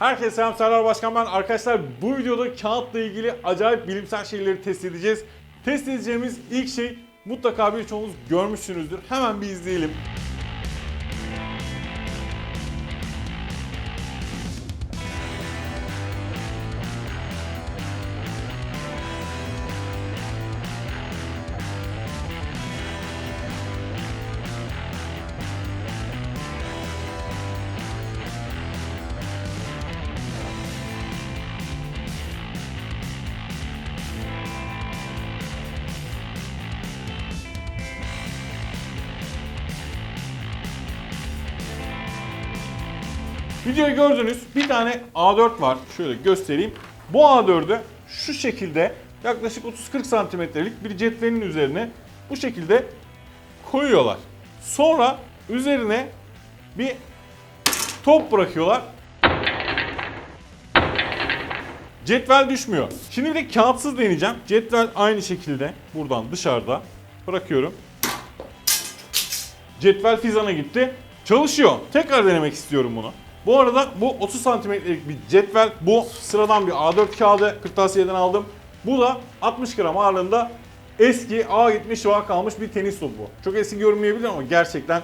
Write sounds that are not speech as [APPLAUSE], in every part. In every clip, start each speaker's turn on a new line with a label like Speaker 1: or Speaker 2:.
Speaker 1: Herkese selam Serdar Başkan ben. Arkadaşlar bu videoda kağıtla ilgili acayip bilimsel şeyleri test edeceğiz. Test edeceğimiz ilk şey mutlaka birçoğunuz görmüşsünüzdür. Hemen bir izleyelim. Videoyu gördünüz. Bir tane A4 var. Şöyle göstereyim. Bu A4'ü şu şekilde yaklaşık 30-40 santimetrelik bir cetvelin üzerine bu şekilde koyuyorlar. Sonra üzerine bir top bırakıyorlar. Cetvel düşmüyor. Şimdi bir de kağıtsız deneyeceğim. Cetvel aynı şekilde buradan dışarıda bırakıyorum. Cetvel fizana gitti. Çalışıyor. Tekrar denemek istiyorum bunu. Bu arada bu 30 santimetrelik bir cetvel. Bu sıradan bir A4 kağıdı. Kırtasiye'den aldım. Bu da 60 gram ağırlığında eski A70 var kalmış bir tenis topu. Çok eski görünmeyebilir ama gerçekten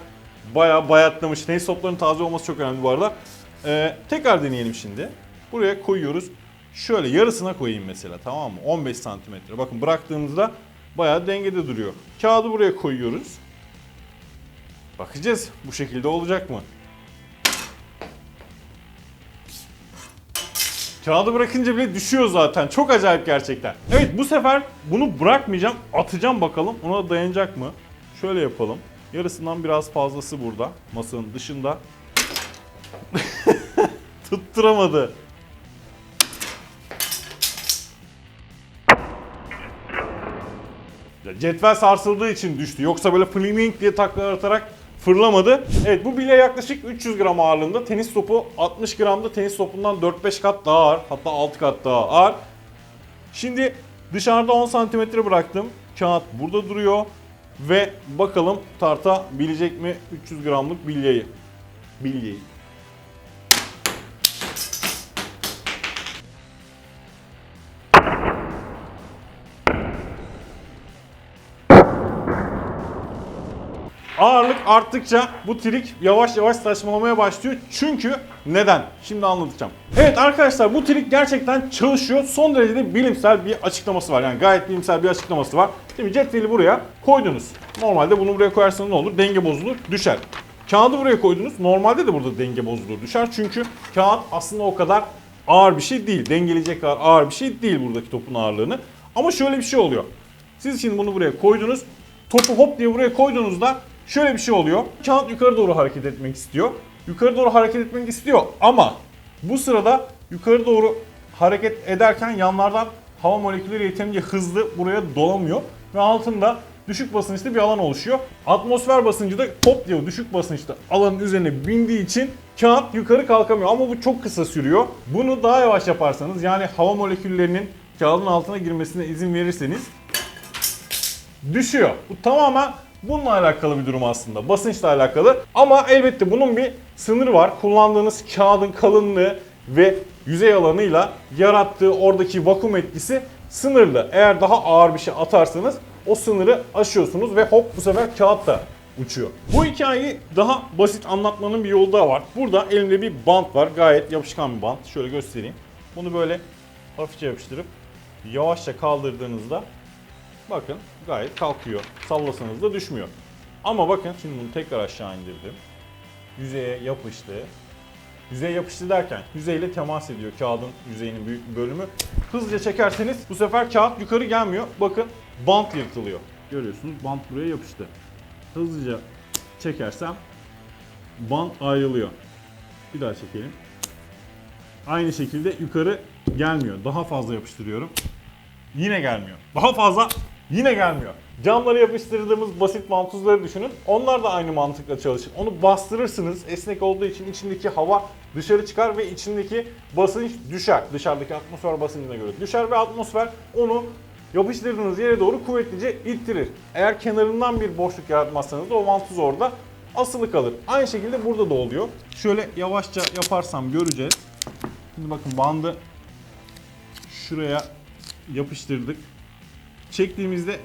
Speaker 1: bayağı bayatlamış. Tenis toplarının taze olması çok önemli bu arada. Ee, tekrar deneyelim şimdi. Buraya koyuyoruz. Şöyle yarısına koyayım mesela tamam mı? 15 santimetre. Bakın bıraktığımızda bayağı dengede duruyor. Kağıdı buraya koyuyoruz. Bakacağız bu şekilde olacak mı? Kağıdı bırakınca bile düşüyor zaten. Çok acayip gerçekten. Evet bu sefer bunu bırakmayacağım. Atacağım bakalım. Ona dayanacak mı? Şöyle yapalım. Yarısından biraz fazlası burada. Masanın dışında. [LAUGHS] Tutturamadı. Cetvel sarsıldığı için düştü. Yoksa böyle fliming diye taklalar atarak fırlamadı. Evet bu bilye yaklaşık 300 gram ağırlığında. Tenis topu 60 gramda tenis topundan 4-5 kat daha ağır. Hatta 6 kat daha ağır. Şimdi dışarıda 10 santimetre bıraktım. Kağıt burada duruyor. Ve bakalım tartabilecek mi 300 gramlık bilyeyi. Bilyeyi. Arttıkça bu trik yavaş yavaş saçmalamaya başlıyor. Çünkü neden? Şimdi anlatacağım. Evet arkadaşlar bu trik gerçekten çalışıyor. Son derece de bilimsel bir açıklaması var. Yani gayet bilimsel bir açıklaması var. Şimdi cetveli buraya koydunuz. Normalde bunu buraya koyarsanız ne olur? Denge bozulur, düşer. Kağıdı buraya koydunuz. Normalde de burada denge bozulur, düşer. Çünkü kağıt aslında o kadar ağır bir şey değil. Dengeleyecek kadar ağır bir şey değil buradaki topun ağırlığını. Ama şöyle bir şey oluyor. Siz şimdi bunu buraya koydunuz. Topu hop diye buraya koyduğunuzda şöyle bir şey oluyor. Kağıt yukarı doğru hareket etmek istiyor. Yukarı doğru hareket etmek istiyor ama bu sırada yukarı doğru hareket ederken yanlardan hava molekülleri yeterince hızlı buraya dolamıyor ve altında düşük basınçlı bir alan oluşuyor. Atmosfer basıncı da hop diye düşük basınçlı alanın üzerine bindiği için kağıt yukarı kalkamıyor ama bu çok kısa sürüyor. Bunu daha yavaş yaparsanız yani hava moleküllerinin kağıdın altına girmesine izin verirseniz düşüyor. Bu tamamen bununla alakalı bir durum aslında. Basınçla alakalı. Ama elbette bunun bir sınırı var. Kullandığınız kağıdın kalınlığı ve yüzey alanıyla yarattığı oradaki vakum etkisi sınırlı. Eğer daha ağır bir şey atarsanız o sınırı aşıyorsunuz ve hop bu sefer kağıt da uçuyor. Bu hikayeyi daha basit anlatmanın bir yolu daha var. Burada elimde bir bant var. Gayet yapışkan bir bant. Şöyle göstereyim. Bunu böyle hafifçe yapıştırıp yavaşça kaldırdığınızda Bakın gayet kalkıyor. Sallasanız da düşmüyor. Ama bakın şimdi bunu tekrar aşağı indirdim. Yüzeye yapıştı. Yüzeye yapıştı derken yüzeyle temas ediyor kağıdın yüzeyinin büyük bir bölümü. Hızlıca çekerseniz bu sefer kağıt yukarı gelmiyor. Bakın bant yırtılıyor. Görüyorsunuz bant buraya yapıştı. Hızlıca çekersem bant ayrılıyor. Bir daha çekelim. Aynı şekilde yukarı gelmiyor. Daha fazla yapıştırıyorum. Yine gelmiyor. Daha fazla yine gelmiyor. Camlara yapıştırdığımız basit vantuzları düşünün. Onlar da aynı mantıkla çalışır. Onu bastırırsınız. Esnek olduğu için içindeki hava dışarı çıkar ve içindeki basınç düşer. Dışarıdaki atmosfer basıncına göre düşer ve atmosfer onu yapıştırdığınız yere doğru kuvvetlice ittirir. Eğer kenarından bir boşluk yaratmazsanız da o vantuz orada asılı kalır. Aynı şekilde burada da oluyor. Şöyle yavaşça yaparsam göreceğiz. Şimdi bakın bandı şuraya yapıştırdık. Çektiğimizde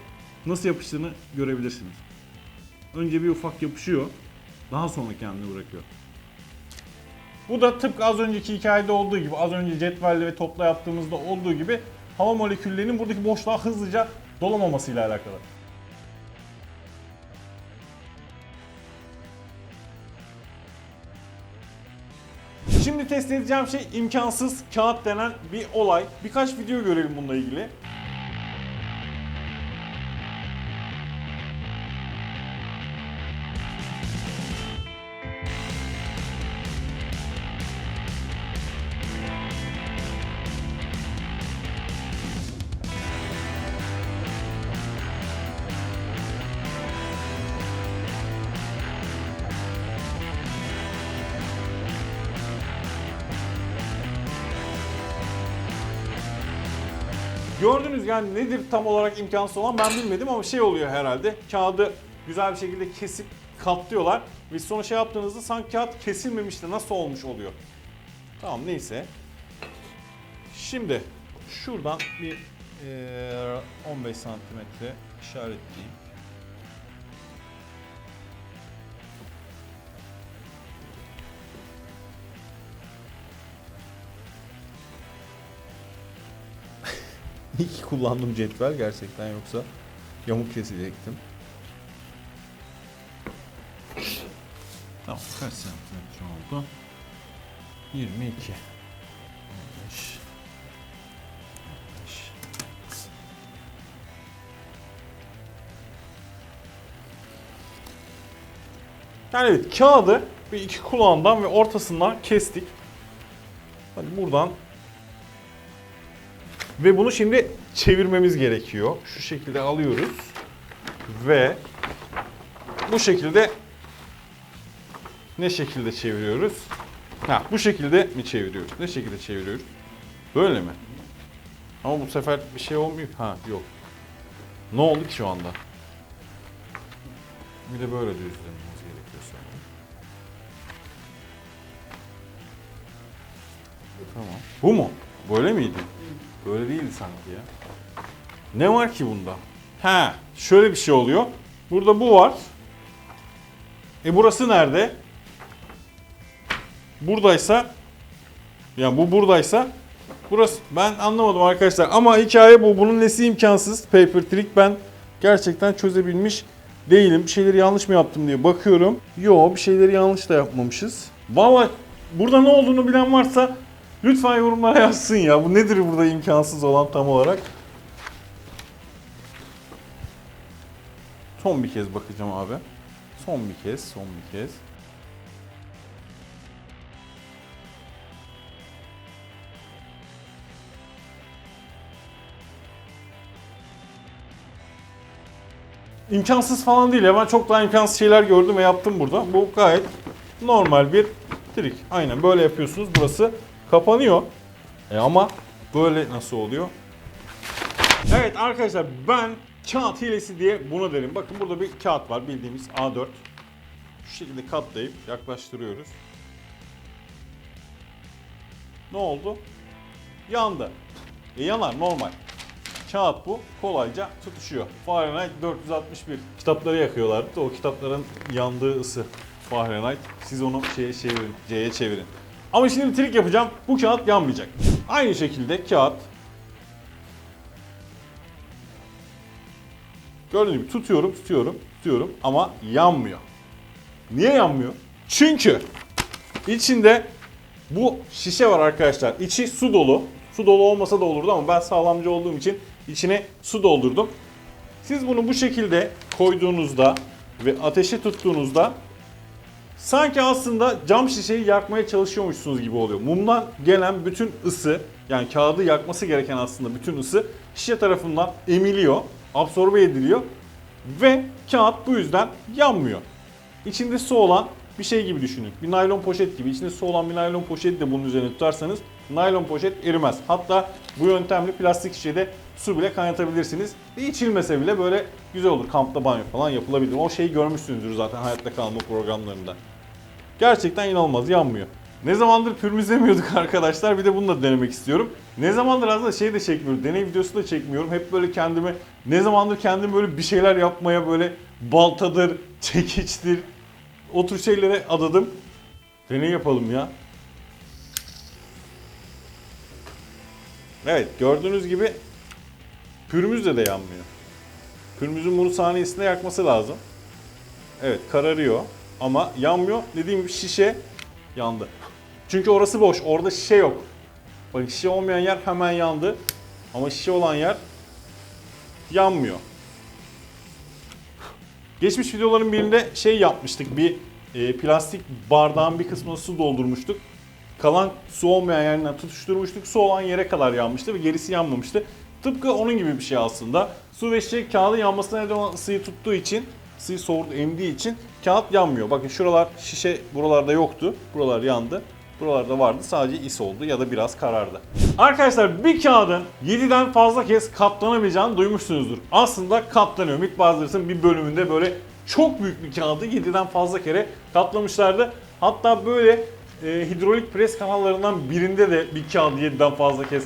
Speaker 1: nasıl yapıştığını görebilirsiniz. Önce bir ufak yapışıyor. Daha sonra kendini bırakıyor. Bu da tıpkı az önceki hikayede olduğu gibi, az önce cetvelle ve topla yaptığımızda olduğu gibi hava moleküllerinin buradaki boşluğa hızlıca dolamamasıyla alakalı. Şimdi test edeceğim şey imkansız kağıt denen bir olay. Birkaç video görelim bununla ilgili. Gördünüz yani nedir tam olarak imkansız olan ben bilmedim ama şey oluyor herhalde. Kağıdı güzel bir şekilde kesip katlıyorlar ve sonra şey yaptığınızda sanki kağıt kesilmemiş de nasıl olmuş oluyor. Tamam neyse. Şimdi şuradan bir eee, 15 santimetre işaretleyeyim. [LAUGHS] İyi ki kullandım cetvel gerçekten yoksa yamuk kesecektim. Tamam kaç santimetre oldu? 22. 15. 15. Yani evet kağıdı bir iki kulağından ve ortasından kestik. Hadi buradan ve bunu şimdi çevirmemiz gerekiyor. Şu şekilde alıyoruz. Ve bu şekilde ne şekilde çeviriyoruz? Ha, bu şekilde mi çeviriyoruz? Ne şekilde çeviriyoruz? Böyle mi? Ama bu sefer bir şey olmuyor. Ha, yok. Ne oldu ki şu anda? Bir de böyle düzlememiz gerekiyor sanırım. Tamam. Bu mu? Böyle miydi? Böyle değildi sanki ya. Ne var ki bunda? Ha, şöyle bir şey oluyor. Burada bu var. E burası nerede? Buradaysa yani bu buradaysa burası ben anlamadım arkadaşlar ama hikaye bu. Bunun nesi imkansız? Paper trick ben gerçekten çözebilmiş değilim. Bir şeyleri yanlış mı yaptım diye bakıyorum. Yo bir şeyleri yanlış da yapmamışız. Vallahi burada ne olduğunu bilen varsa lütfen yorumlara yazsın ya. Bu nedir burada imkansız olan tam olarak? Son bir kez bakacağım abi. Son bir kez, son bir kez. İmkansız falan değil ya. Ben çok daha imkansız şeyler gördüm ve yaptım burada. Bu gayet normal bir trik. Aynen böyle yapıyorsunuz. Burası kapanıyor. E ama böyle nasıl oluyor? Evet arkadaşlar ben kağıt hilesi diye buna derim. Bakın burada bir kağıt var bildiğimiz A4. Şu şekilde katlayıp yaklaştırıyoruz. Ne oldu? Yandı. E yanar normal. Kağıt bu kolayca tutuşuyor. Fahrenheit 461. Kitapları yakıyorlardı. O kitapların yandığı ısı Fahrenheit. Siz onu şeye çevirin, C'ye çevirin. Ama şimdi bir trik yapacağım. Bu kağıt yanmayacak. Aynı şekilde kağıt Gördüğünüz gibi tutuyorum, tutuyorum, tutuyorum ama yanmıyor. Niye yanmıyor? Çünkü içinde bu şişe var arkadaşlar. İçi su dolu. Su dolu olmasa da olurdu ama ben sağlamcı olduğum için içine su doldurdum. Siz bunu bu şekilde koyduğunuzda ve ateşe tuttuğunuzda sanki aslında cam şişeyi yakmaya çalışıyormuşsunuz gibi oluyor. Mumdan gelen bütün ısı yani kağıdı yakması gereken aslında bütün ısı şişe tarafından emiliyor, absorbe ediliyor ve kağıt bu yüzden yanmıyor. İçinde su olan bir şey gibi düşünün. Bir naylon poşet gibi. İçinde su olan bir naylon poşet de bunun üzerine tutarsanız naylon poşet erimez. Hatta bu yöntemle plastik şişede su bile kaynatabilirsiniz. Ve içilmese bile böyle güzel olur. Kampta banyo falan yapılabilir. O şeyi görmüşsünüzdür zaten hayatta kalma programlarında. Gerçekten inanılmaz yanmıyor. Ne zamandır pürmüzlemiyorduk [LAUGHS] arkadaşlar. Bir de bunu da denemek istiyorum. Ne zamandır aslında şey de çekmiyorum. Deney videosu da çekmiyorum. Hep böyle kendimi ne zamandır kendim böyle bir şeyler yapmaya böyle baltadır, [LAUGHS] çekiçtir o tür şeylere adadım. Deney yapalım ya. Evet gördüğünüz gibi pürmüz de de yanmıyor. Pürmüzün bunu saniyesinde yakması lazım. Evet kararıyor ama yanmıyor. Dediğim gibi şişe yandı. Çünkü orası boş. Orada şişe yok. Bak şişe olmayan yer hemen yandı. Ama şişe olan yer yanmıyor. Geçmiş videoların birinde şey yapmıştık. Bir e, plastik bardağın bir kısmına su doldurmuştuk. Kalan su olmayan yerinden tutuşturmuştuk. Su olan yere kadar yanmıştı ve gerisi yanmamıştı. Tıpkı onun gibi bir şey aslında. Su ve şişe kağıdın yanmasına neden olan ısıyı tuttuğu için, ısıyı soğurdu, emdiği için kağıt yanmıyor. Bakın şuralar şişe buralarda yoktu. Buralar yandı. Buralarda vardı. Sadece is oldu ya da biraz karardı. Arkadaşlar bir kağıdın 7'den fazla kez katlanamayacağını duymuşsunuzdur. Aslında katlanıyor. Mythbusters'ın bir bölümünde böyle çok büyük bir kağıdı 7'den fazla kere katlamışlardı. Hatta böyle e, hidrolik pres kanallarından birinde de bir kağıdı 7'den fazla kez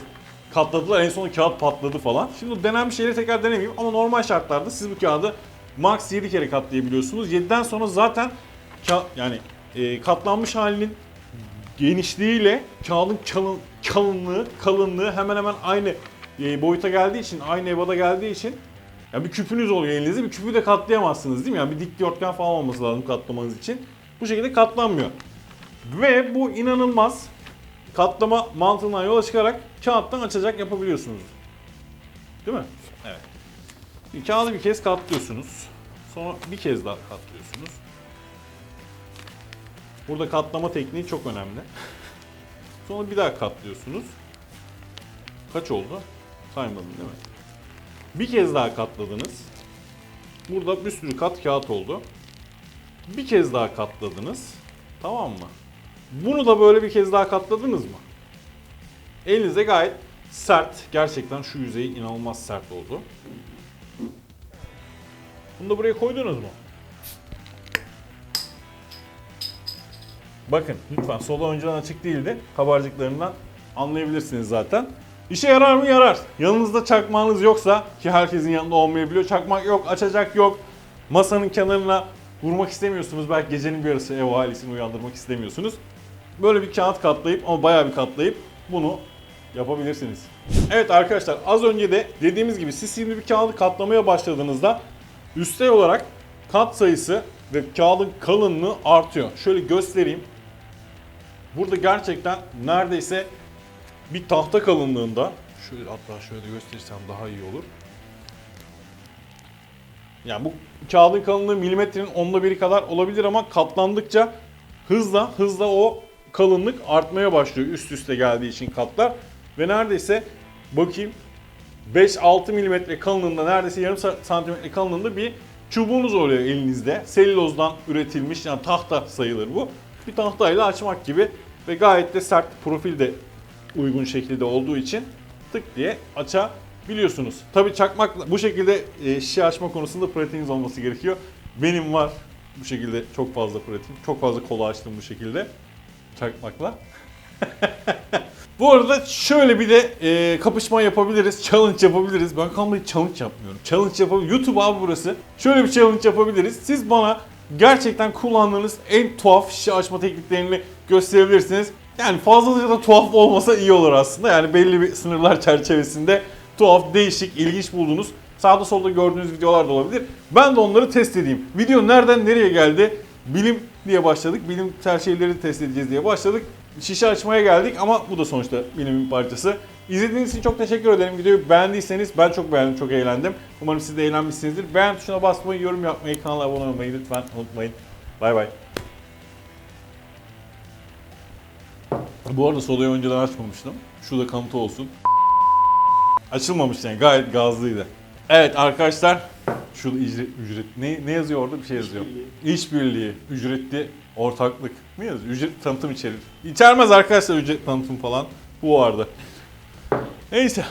Speaker 1: katladılar. En son kağıt patladı falan. Şimdi denenmiş şeyleri tekrar denemeyeyim ama normal şartlarda siz bu kağıdı max 7 kere katlayabiliyorsunuz. 7'den sonra zaten ka- yani e, katlanmış halinin genişliğiyle kağıdın kalın, kalınlığı, kalınlığı hemen hemen aynı e, boyuta geldiği için, aynı ebada geldiği için ya bir küpünüz oluyor elinizde. Bir küpü de katlayamazsınız değil mi? Yani bir dikdörtgen falan olması lazım katlamanız için. Bu şekilde katlanmıyor. Ve bu inanılmaz katlama mantığından yola çıkarak kağıttan açacak yapabiliyorsunuz. Değil mi? Bir kağıdı bir kez katlıyorsunuz. Sonra bir kez daha katlıyorsunuz. Burada katlama tekniği çok önemli. Sonra bir daha katlıyorsunuz. Kaç oldu? Saymadın değil mi? Bir kez daha katladınız. Burada bir sürü kat kağıt oldu. Bir kez daha katladınız. Tamam mı? Bunu da böyle bir kez daha katladınız mı? Elinizde gayet sert. Gerçekten şu yüzeyi inanılmaz sert oldu. Bunu da buraya koydunuz mu? Bakın lütfen sola önceden açık değildi. Kabarcıklarından anlayabilirsiniz zaten. İşe yarar mı? Yarar. Yanınızda çakmağınız yoksa ki herkesin yanında olmayabiliyor. Çakmak yok, açacak yok. Masanın kenarına vurmak istemiyorsunuz. Belki gecenin bir yarısı ev ailesini uyandırmak istemiyorsunuz. Böyle bir kağıt katlayıp ama bayağı bir katlayıp bunu yapabilirsiniz. Evet arkadaşlar az önce de dediğimiz gibi siz şimdi bir kağıdı katlamaya başladığınızda üstel olarak kat sayısı ve kağıdın kalınlığı artıyor. Şöyle göstereyim. Burada gerçekten neredeyse bir tahta kalınlığında şöyle hatta şöyle gösterirsem daha iyi olur. Yani bu kağıdın kalınlığı milimetrenin onda biri kadar olabilir ama katlandıkça hızla hızla o kalınlık artmaya başlıyor üst üste geldiği için katlar. Ve neredeyse bakayım 5-6 milimetre kalınlığında neredeyse yarım sa- santimetre kalınlığında bir çubuğunuz oluyor elinizde. Selülozdan üretilmiş yani tahta sayılır bu. Bir tahtayla açmak gibi ve gayet de sert profil de uygun şekilde olduğu için tık diye açabiliyorsunuz. Tabi çakmakla bu şekilde e, şişe açma konusunda pratiğiniz olması gerekiyor. Benim var bu şekilde çok fazla pratiğim. Çok fazla kola açtım bu şekilde çakmakla. [LAUGHS] Bu arada şöyle bir de e, kapışma yapabiliriz, challenge yapabiliriz. Ben kalmayı challenge yapmıyorum. Challenge yapabiliriz. YouTube abi burası. Şöyle bir challenge yapabiliriz. Siz bana gerçekten kullandığınız en tuhaf şişe açma tekniklerini gösterebilirsiniz. Yani fazlaca da tuhaf olmasa iyi olur aslında. Yani belli bir sınırlar çerçevesinde tuhaf, değişik, ilginç bulduğunuz sağda solda gördüğünüz videolar da olabilir. Ben de onları test edeyim. Video nereden nereye geldi? Bilim diye başladık. Bilimsel şeyleri test edeceğiz diye başladık. Şişe açmaya geldik ama bu da sonuçta bilimin parçası. İzlediğiniz için çok teşekkür ederim. Videoyu beğendiyseniz ben çok beğendim, çok eğlendim. Umarım siz de eğlenmişsinizdir. Beğen tuşuna basmayı, yorum yapmayı, kanala abone olmayı lütfen unutmayın. Bay bay. Bu arada sodayı önceden açmamıştım. Şu da kanıtı olsun. Açılmamış yani gayet gazlıydı. Evet arkadaşlar şu ücret, ücret ne, ne yazıyor orada bir şey yazıyor. İşbirliği, ücretli ortaklık. Ne yazıyor? Ücret tanıtım içerir. İçermez arkadaşlar ücret tanıtım falan. Bu vardı. Neyse